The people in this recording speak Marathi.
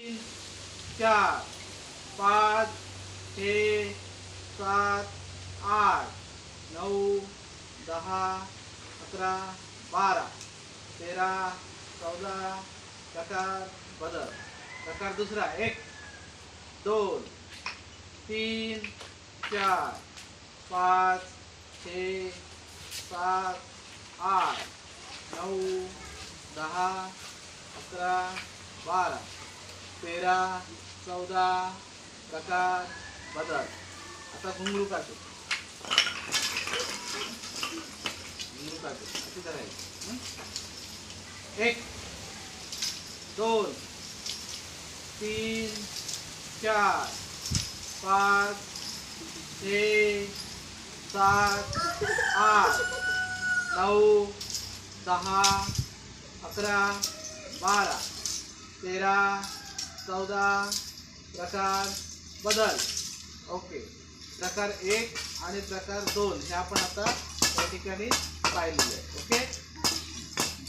तीन चार पाच छे सात आठ नऊ दहा अकरा बारा तेरा चौदा प्रकार बदल. प्रकार दुसरा एक दोन तीन चार पाच छे सात आठ नऊ दहा अकरा बारा. तेरा चौदा प्रकार बदल. आता घुंगरू काढतो. घुंगरू काढतो. असे करायचे. एक दोन तीन चार पाच छे सात आठ नऊ दहा अकरा बारा तेरा चौदा प्रकार बदल. ओके. प्रकार एक आणि प्रकार दोन हे आपण आता या ठिकाणी पाहिलेले ओके?